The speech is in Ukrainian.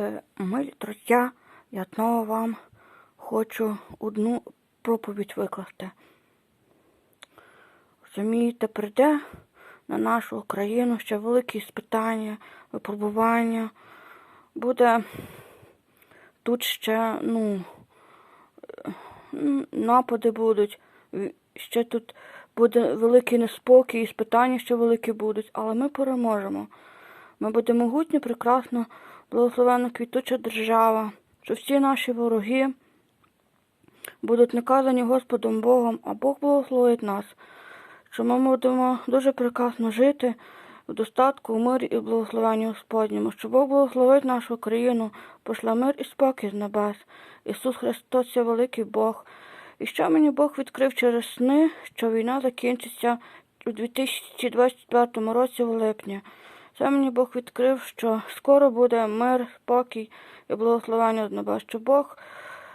Е, Ми, друзі, я знову вам хочу одну проповідь викласти. Розумієте, прийде на нашу Україну ще великі спитання, випробування. Буде тут ще, ну, напади будуть, ще тут буде великий неспокій, і спитання ще великі будуть, але ми переможемо. Ми будемо могутня, прекрасна, благословенна квітуча держава, що всі наші вороги будуть наказані Господом Богом, а Бог благословить нас, що ми будемо дуже прекрасно жити в достатку, у мирі і в благословенні Господньому, що Бог благословить нашу країну, пошле мир і спокій з небес. Ісус Христос є великий Бог. І що мені Бог відкрив через сни, що війна закінчиться у 2024 році в липні. Це мені Бог відкрив, що скоро буде мир, спокій і благословення небес, що Бог